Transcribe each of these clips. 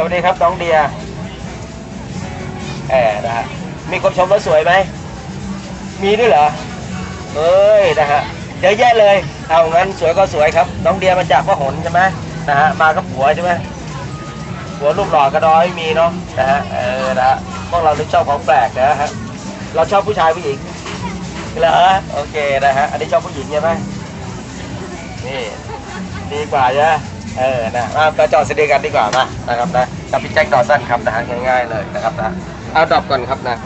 สวัสดีครับน้องเดียแอบนะฮะมีคนชมว่าสวยไหม มีด้วยเหรอ เอ้ยนะฮะเยอะแยะเลย เอางั้นสวยก็สวยครับ น้องเดียมาจากพหลใช่ไหมนะฮะ มากับผัวใช่ไหมผัวรูปหล่อกระดอยมีเนาะนะฮะ เออนะฮะพวกเราชอบของแปลกนะฮะ เราชอบผู้ชายผู้หญิงเหรอ โอเคนะฮะ อันนี้ชอบผู้หญิงใช่ไหมนี่ ดีกว่าใช่ไหม เออนะมาจอดเสด็จกันดีกว่ามานะครับนะกับพี่แจ็คดอสันครับนะฮะง่ายๆเลยนะครับนะเอาดรอปก่อนครับนะ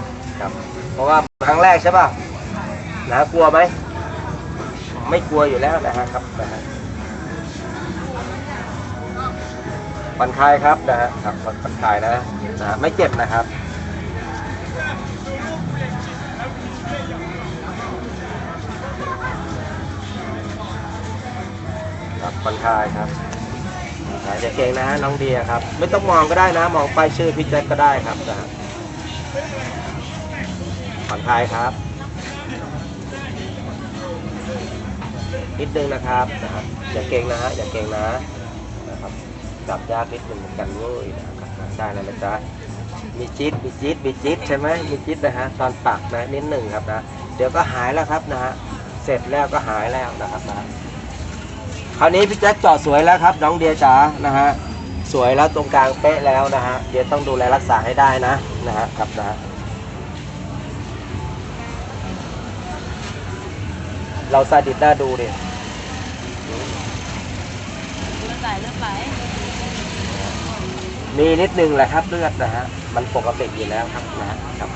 ครับ เพราะว่าครั้งแรกใช่ป่ะนะกลัวไหมไม่กลัวอยู่แล้วนะฮะครับนะฮะผ่อนคลายครับนะฮะครับผ่อนผ่นคลายนะนะฮะไม่เจ็บนะครับครับผ่อนคลายครับ นะอย่าเก่งนะฮะน้องเดียครับ ไม่ต้องมองก็ได้นะ มองป้ายชื่อพี่แจ็คก็ได้ครับนะผ่อนคลายครับ นิดนึงนะครับนะครับอย่าเก่งนะฮะอย่าเก่งนะนะครับจับยากนิดนึงเหมือนกันเว้ยนะครับได้แล้วนะจ๊ะมีจิ๊ดมีจิ๊ดมีจิ๊ดใช่ไหมมีจิ๊ดนะฮะตอนปักนะนิดหนึ่งครับนะ เดี๋ยวก็หายแล้วครับนะฮะเสร็จแล้วก็หายแล้วนะครับนะ คราวนี้พี่แจ็คจอดสวยแล้วครับ น้องเดียจ๋านะฮะสวยแล้วตรงกลางเป๊ะแล้วนะฮะเดี๋ยวต้องดูแลรักษาให้ได้นะนะฮะครับนะเราซาดิสหน้าดูดิเลือดไหลเลือดไหลมีนิดนึงแหละครับเลือดนะฮะมันปกติอยู่แล้วครับนะครับ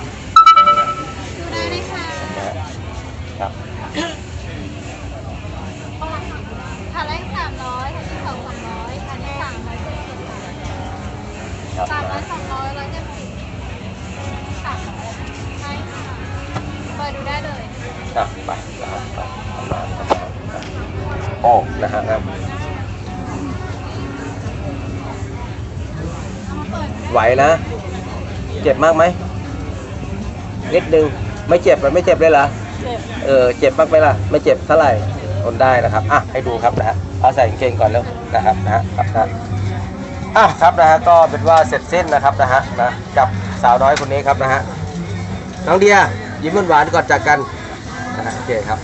ครับสามร้อยสองร้อยร้อยเจ็ดสิบสามร้อยใช่ค่ะเปิดดูได้เลยครับไปนะครับไปทำงานทำงานครับโอ้นะฮะครับเอามาเปิดไหวนะ เจ็บมากไหมนิดนึงไม่เจ็บมันไม่เจ็บเลยเหรอเจ็บเออเจ็บมากไหมล่ะ ไม่เจ็บเท่าไหร่ทนได้นะครับอะให้ดูครับนะฮะเอาใส่กางเกงก่อนแล้วนะครับนะฮะครับนะ อะครับนะฮะก็เป็นว่าเสร็จสิ้นนะครับนะฮะนะกับสาวน้อยคนนี้ครับนะฮะน้องเดียยิ้มหวานๆก่อนจากกันนะฮะโอเคครับ